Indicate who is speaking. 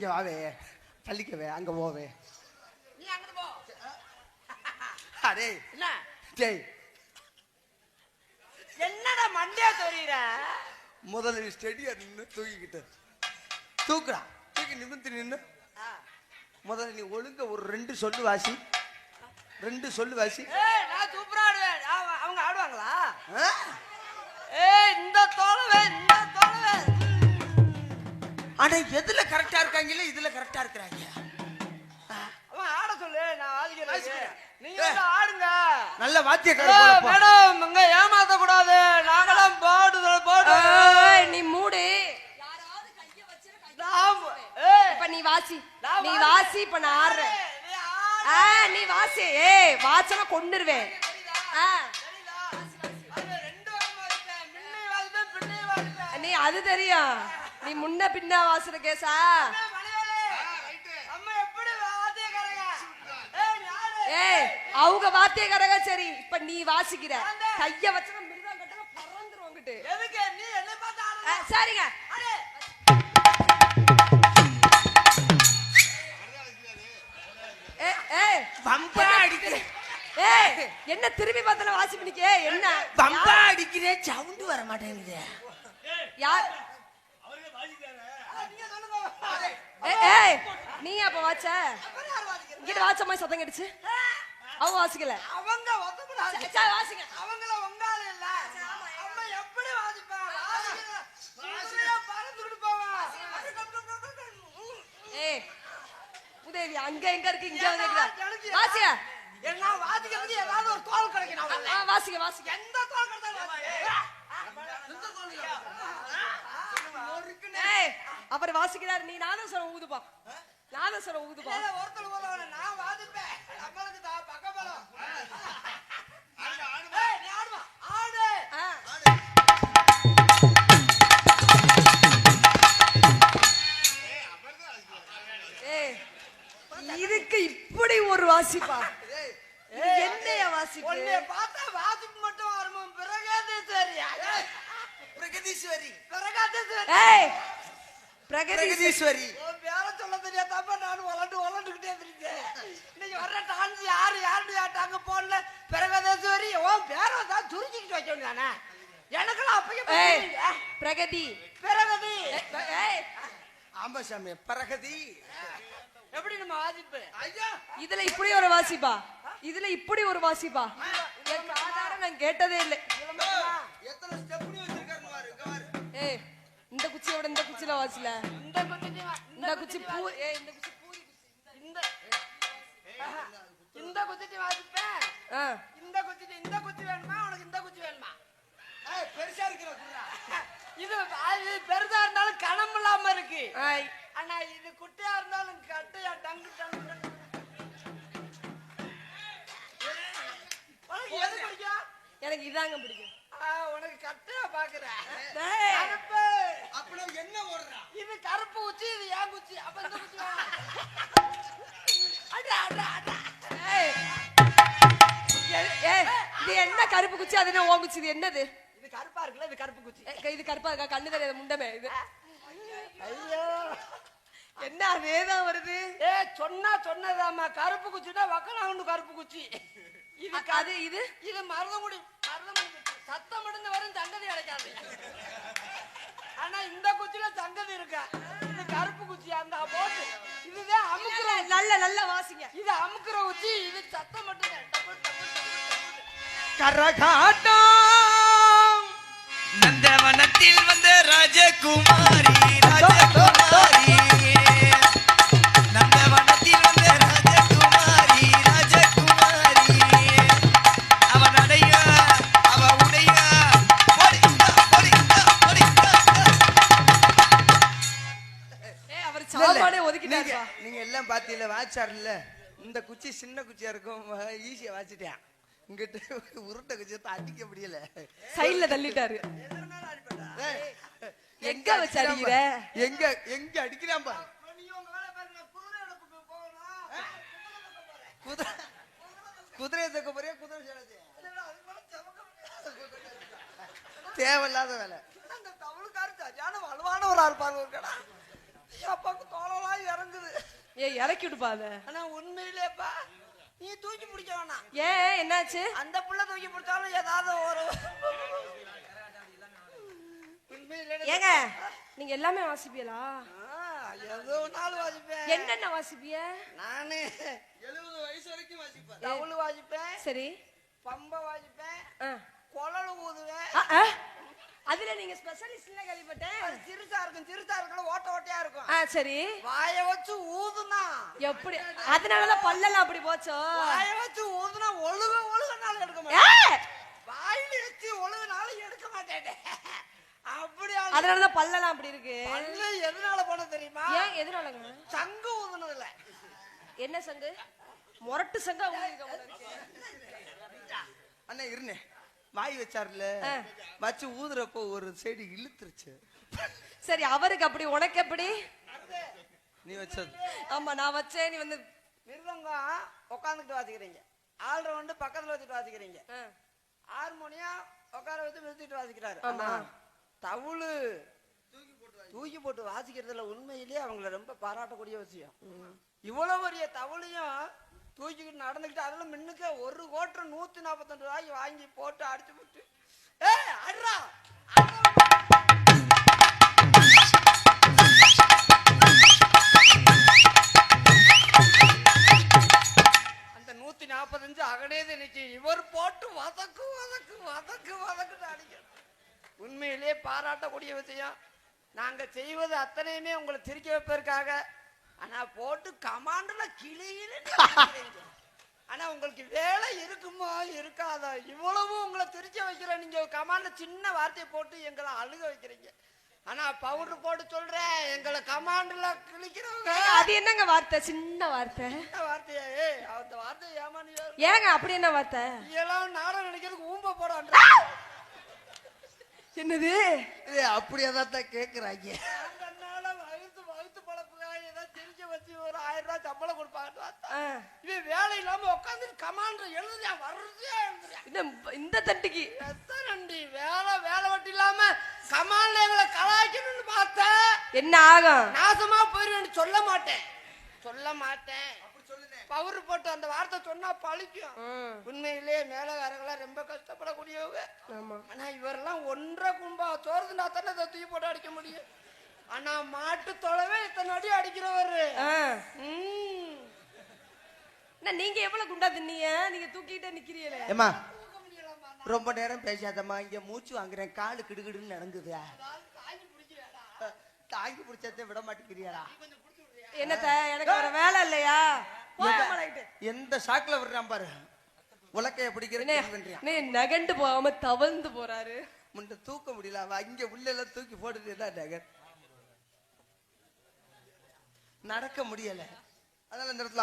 Speaker 1: இங்க வாவே. தள்ளிக்கவே அங்க போவே.
Speaker 2: நீ அங்கிட்டு போ.
Speaker 1: அடே
Speaker 2: என்ன?
Speaker 1: டேய்.
Speaker 2: என்னடா மண்டையா தெரியுற?
Speaker 1: முதல்ல நீ ஸ்டெடியா நின்னு தூக்கிக்கிட்டு. தூக்குடா. தூக்கி நிமிர்ந்து நின்னு. முதல்ல நீ ஒழுங்க ஒரு ரெண்டு சொல்லு வாசி. ரெண்டு சொல்லு வாசி.
Speaker 2: நான் சூப்பரா ஆடுவேன். அவ- அவங்க ஆடுவாங்களா?
Speaker 1: ஆனா எதுல கரெக்டா இருக்காங்களே இதுல கரெக்டா இருக்கிறாங்க?
Speaker 2: அவன் ஆட சொல்லு நான்
Speaker 1: வாசிக்கிறேன்.
Speaker 2: நீங்க ஆடுங்க.
Speaker 1: நல்ல வாத்தியக்கார.
Speaker 2: மேடம் இங்க ஏமாத்த கூடாது நாங்களாம் பாடு
Speaker 3: நீ மூடு. இப்ப நீ வாசி. நீ
Speaker 2: வாசி-
Speaker 3: இப்ப நான் ஆடுறேன்.
Speaker 2: நீ ஆடு.
Speaker 3: ஆ, நீ வாசி. ஏய் வாசனா கொண்டுருவேன். நீ அது தெரியும். நீ முன்ன பின்ன வாசுற கேசா?
Speaker 2: ஏய்.
Speaker 3: ஏய் அவங்க வாத்தியக்காரங்க சரி இப்ப நீ வாசிக்கிற கைய வச்சா மிருதம் கட்டல பறந்துருவாங்கிட்டு
Speaker 2: எதுக்கு? நீ என்னை பார்த்து.
Speaker 3: சரிங்க. ஏ திரும்பி பார்த்தல வாசி பண்ணிக்க என்ன
Speaker 1: வம்பா அடிக்கிறேன் சவுண்ட் வர மாட்டேங்குது
Speaker 3: யார்
Speaker 2: ஆ, நீங்க சொல்லுங்க.
Speaker 3: ஏய், ஏய் நீ அப்ப வாச்ச? இங்கிட்ட வாச்ச மாதிரி சத்தம் கிடைச்சு அவ வாசிக்கல
Speaker 2: அவங்க
Speaker 3: வாசிங்க
Speaker 2: அவங்கள உங்க ஆளு இல்ல. அம்மா எப்படி வாசிப்பா?
Speaker 3: ஏய் உதவி அங்க எங்க இருக்கு இங்க வந்து? வாசிய
Speaker 2: என்ன வாசிக்கிறதுக்கு ஏதாவது ஒரு தோல் கிடைக்கணும்.
Speaker 3: வாசிங்க வாசிங்க
Speaker 2: எந்த தோல் கிடைச்சாலும்
Speaker 3: அவர் வாசிக்கிறாரு நீ நாதஸ்வரம் ஊதுப்பா நாதஸ்வரம் ஊதுப்பா
Speaker 2: ஒருத்தர் போல நான் வாசிப்பேன் நம்மளுக்கு தான் பக்கபலம். ஆடு.
Speaker 3: ஏய் இதுக்கு இப்படி ஒரு வாசிப்பா? என்னைய வாசிப்பு
Speaker 2: உன்னைய பார்த்தா வாசிப்பு மட்டும் வருமா? பிறகாதே சரியா
Speaker 1: பிரகதீஸ்வரி
Speaker 2: பிறகாதே சரி
Speaker 3: ஏய் பிரகதி
Speaker 1: பிரகதீஸ்வரி.
Speaker 2: பேர சொல்ல தெரியாதாப்ப நான் வளர்ந்து வளர்ந்துகிட்டே இருக்கேன் இன்னைக்கு வர்ற டான்ஸ் யாரு யாரு யாட்டாங்க போன்ல பிறகதேஸ்வரி உன் பேரை தான் சுருக்கிக்கிட்டு வைக்க வேண்டியதானே எனக்கெல்லாம் அப்பயே
Speaker 3: ஏய்
Speaker 2: புரியுது.
Speaker 3: பிரகதி.
Speaker 2: பிறகதி
Speaker 3: ஏய்
Speaker 1: ஆமா சாமி பிரகதி.
Speaker 2: எப்படி நம்ம வாசிப்பு?
Speaker 1: ஐயா.
Speaker 3: இதுல இப்படி ஒரு வாசிப்பா. இதுல இப்படி ஒரு வாசிப்பா. என் நான் கேட்டதே இல்லை.
Speaker 1: எத்தனை ஸ்டெப்னி பாரு.
Speaker 3: ஏய் இந்த குச்சியோட இந்த குச்சியில வாசில.
Speaker 2: இந்த குச்சி
Speaker 3: இந்த குச்சி பூ ஏய் இந்த குச்சி பூரி குச்சி.
Speaker 2: இந்த. இந்த குச்சி வாசிப்பேன் இந்த குச்சி இந்த குச்சி வேணுமா? உனக்கு இந்த குச்சி வேணுமா?
Speaker 1: ஏய் பெருசா இருக்கிற
Speaker 2: இது அது பெருசா இருந்தாலும் கணம் இல்லாம இருக்கு.
Speaker 3: ஆய்.
Speaker 2: ஆனா இது குட்டியா இருந்தாலும் கட்டையா டங்கு டங்கு டங்கு. உனக்கு எது பிடிக்கும்?
Speaker 3: எனக்கு இதாங்க பிடிக்கும்.
Speaker 2: உனக்கு கட்டையா பாக்குறேன்.
Speaker 1: அப்பனா என்ன ஓடுறா?
Speaker 2: இது கருப்பு குச்சி இது ஏன் குச்சி? அப்ப இந்த குச்சி. அட அட அட.
Speaker 3: ஏய். ஏய், ஏய், இது என்ன கருப்பு குச்சி? அது என்ன ஓ குச்சி இது என்னது?
Speaker 2: இது கருப்பா இருக்குல்ல இது கருப்பு குச்சி.
Speaker 3: இது கருப்பா இருக்கா? கண்ணு தெரியாத முண்டமே இது.
Speaker 2: ஐயோ.
Speaker 3: என்ன அதேதான் வருது?
Speaker 2: ஏ சொன்னா சொன்னதாம்மா. கருப்பு குச்சினா வக்கனாகுண்டு கருப்பு குச்சி. இது
Speaker 3: அது இது?
Speaker 2: இது மருதமுடி குச்சி. சத்தம் மட்டும் வரும் சங்கதி கிடைக்காது ஆனா இந்த குச்சில சங்கதி இருக்கா? இது கருப்பு குச்சி அந்த போட்டு. இதுதான் அமுக்குற
Speaker 3: நல்ல நல்ல வாசிங்க.
Speaker 2: இது அமுக்குற குச்சி. இது சத்தம் மட்டும்.
Speaker 1: கரகாட்டம்.
Speaker 4: நந்தவனத்தில் வந்த ராஜகுமாரி ராஜகுமாரி
Speaker 3: சாப்பாடே
Speaker 1: நீங்க
Speaker 3: ஒதுக்கிட்டாருப்பா
Speaker 1: நீங்க எல்லாம் பாத்தீங்களா வாச்சார் இல்ல? இந்த குச்சி சின்ன குச்சியா இருக்கும் ஈஸியா வாச்சிட்டேன். இங்கிட்ட உருட்டை குச்சி அடிக்க முடியல.
Speaker 3: சைடுல தள்ளிட்டாரு. எங்க வச்சு அடிக்கிற?
Speaker 1: எங்க எங்க அடிக்கிறான் பாரு.
Speaker 2: குதிரை
Speaker 1: குதிரையை தக்க போறியா குதிரை. தேவையில்லாத வேலை.
Speaker 2: அந்த தமிழ்காரர் சரியான வலுவான ஒரு இருப்பாங்க ஒரு கடை. அப்பாவுக்கு தோலெல்லாம் இறங்குது.
Speaker 3: ஏய் இறக்கி விடுப்பா அத.
Speaker 2: ஆனா உண்மையிலேப்பா நீ தூக்கி பிடிக்க வேணாம்.
Speaker 3: ஏன் என்னாச்சு?
Speaker 2: அந்த புள்ள தூக்கி பிடிச்சாலும் ஏதாவது ஒரு
Speaker 3: ஏங்க நீங்க எல்லாமே வாசிப்பீங்களா
Speaker 2: ஆ, ஏதோ நாள் வாசிப்பேன்?
Speaker 3: என்னென்ன வாசிப்பிய?
Speaker 2: நானு
Speaker 1: எழுபது வயசு வரைக்கும் வாசிப்பார்
Speaker 2: தவுள் வாசிப்பேன்
Speaker 3: சரி.
Speaker 2: பம்ப வாசிப்பேன். குழல் ஊதுவேன்.
Speaker 3: அதுல நீங்க ஸ்பெஷலிஸ்ட்ல கேள்விப்பட்டேன்.
Speaker 2: அது சிறுசா இருக்கும் சிறுசா இருக்கும் ஓட்ட ஓட்டையா இருக்கும்.
Speaker 3: ஆ சரி.
Speaker 2: வாய வச்சு ஊதுனா.
Speaker 3: எப்படி? அதனாலதான் பல்லெல்லாம் அப்படி போச்சோ?
Speaker 2: வாய வச்சு ஊதுனா ஒழுக ஒழுகனாலும் எடுக்க! மாட்டேன். வாயில வச்சு ஒழுகுனாலும் எடுக்க மாட்டேன். அப்படி.
Speaker 3: அதனாலதான் பல்லெல்லாம் அப்படி இருக்கு.
Speaker 2: பல்லு எதனால போன தெரியுமா?
Speaker 3: ஏன் எதனாலங்க?
Speaker 2: சங்கு ஊதுனதுல
Speaker 3: என்ன சங்கு? முரட்டு சங்கா இருக்கு.
Speaker 1: அண்ணா இருண்ணே. வாய் வச்சார்ல. வச்சு ஊதுறப்போ ஒரு சைடு இழுத்துருச்சு.
Speaker 3: சரி அவருக்கு அப்படி உனக்கு எப்படி?
Speaker 1: நீ வச்சது.
Speaker 3: ஆமா நான் வச்சேன் நீ வந்து
Speaker 2: மிருதங்கம் உட்காந்துக்கிட்டு வாசிக்கிறீங்க. ஆள் ரவுண்டு பக்கத்துல வச்சுட்டு வாசிக்கிறீங்க.
Speaker 3: ஆ.
Speaker 2: ஹார்மோனியம் உட்கார வச்சு நிறுத்திட்டு வாசிக்கிறாரு.
Speaker 3: ஆமா.
Speaker 2: தவுளு தூக்கி போட்டு வாசிக்கிறதுல உண்மையிலேயே அவங்கள ரொம்ப பாராட்டக்கூடிய விஷயம். இவ்வளவு பெரிய தவுளையும் தூக்கிக்கிட்டு நடந்துக்கிட்டு அதில் மின்னுக்கு ஒரு கோட்டை நூற்றி நாற்பத்தஞ்சு ரூபாய்க்கு வாங்கி போட்டு அடிச்சு விட்டு ஏ அடுறா அந்த நூத்தி நாற்பத்தஞ்சு அகடேது நினைச்சு இவர் போட்டு வதக்கு வதக்கு வதக்கு வதக்கு அடிக்கணும் உண்மையிலே பாராட்டக்கூடிய விஷயம். நாங்கள் செய்வது அத்தனையுமே உங்களை சிரிக்க வைப்பதற்காக. ஆனா போட்டு கமாண்டுல கிளியில ஆனா உங்களுக்கு வேலை இருக்குமோ இருக்காதோ? இவ்வளவு உங்களை சிரிக்க வைக்கிற நீங்க கமாண்ட்ல சின்ன வார்த்தையை போட்டு எங்களை அழுக வைக்கிறீங்க. ஆனா பவுடர் போட்டு சொல்றேன் எங்களை கமாண்டுல கிழிக்கிறவங்க.
Speaker 3: அது என்னங்க வார்த்தை? சின்ன வார்த்தை.
Speaker 2: என்ன வார்த்தையா? ஏய் அந்த வார்த்தையை ஏமா நீ
Speaker 3: ஏங்க அப்படி என்ன வார்த்தை?
Speaker 2: எல்லாம் நாடகம் நினைக்கிறதுக்கு ஊம்ப போடான்ற
Speaker 3: என்னது?
Speaker 1: இது அப்படியே தான் கேக்குறாங்க
Speaker 2: அந்த நாள வகுத்து வகுத்து பழப்புக்காக ஏதோ சிரிக்க வச்சு ஒரு ஆயிரம் ரூபாய் சம்பளம்
Speaker 3: ஆ.
Speaker 2: இவன் வேலை இல்லாம உட்காந்து கமாண்டர் எழுதுறியா வர்றதே எழுதுறியா
Speaker 3: இந்த இந்த தட்டுக்கு?
Speaker 2: நன்றி. வேலை வேலை வட்டி இல்லாம கமாண்ட்ல எங்களை கலாய்க்கணும்னு பார்த்தேன்
Speaker 3: என்ன ஆகும்?
Speaker 2: நாசமா போயிருவேன்னு சொல்ல மாட்டேன். சொல்ல மாட்டேன். பவுர் போட்டு அந்த வார்த்தை சொன்னா பழிக்கும். உண்மையிலேயே மேலகாரங்களாம் ரொம்ப கஷ்டப்படக்கூடியவங்க.
Speaker 3: ஆமா.
Speaker 2: ஆனா இவரெல்லாம் ஒன்றரை கும்பா சோறுனா தானே தூக்கி போட்டு அடிக்க முடியும். ஆனா மாட்டு தொலைவே இத்தனை அடி அடிக்கிறவரு.
Speaker 3: நீங்க எவ்வளவு குண்டா தின்னீங்க? நீங்க தூக்கிட்டே நிக்கிறீங்களே.
Speaker 1: ஏமா ரொம்ப நேரம் பேசாதம்மா. இங்க மூச்சு வாங்குறேன். காலு கிடுகிடுன்னு நடங்குது. தாங்கி பிடிச்சதே விட மாட்டேங்கிறியாடா.
Speaker 3: என்னத்த எனக்கு வேற வேலை இல்லையா?
Speaker 1: எந்த- சாக்குல விடுறான் பாரு. உலக்கைய பிடிக்கிறேன்
Speaker 3: நகண்டு போகாம தவழ்ந்து போறாரு.
Speaker 1: முன்ன தூக்க முடியல. அவ அங்க உள்ள எல்லாம் தூக்கி போடுறதுதான் நகர். நடக்க முடியல. அதனால இந்த இடத்துல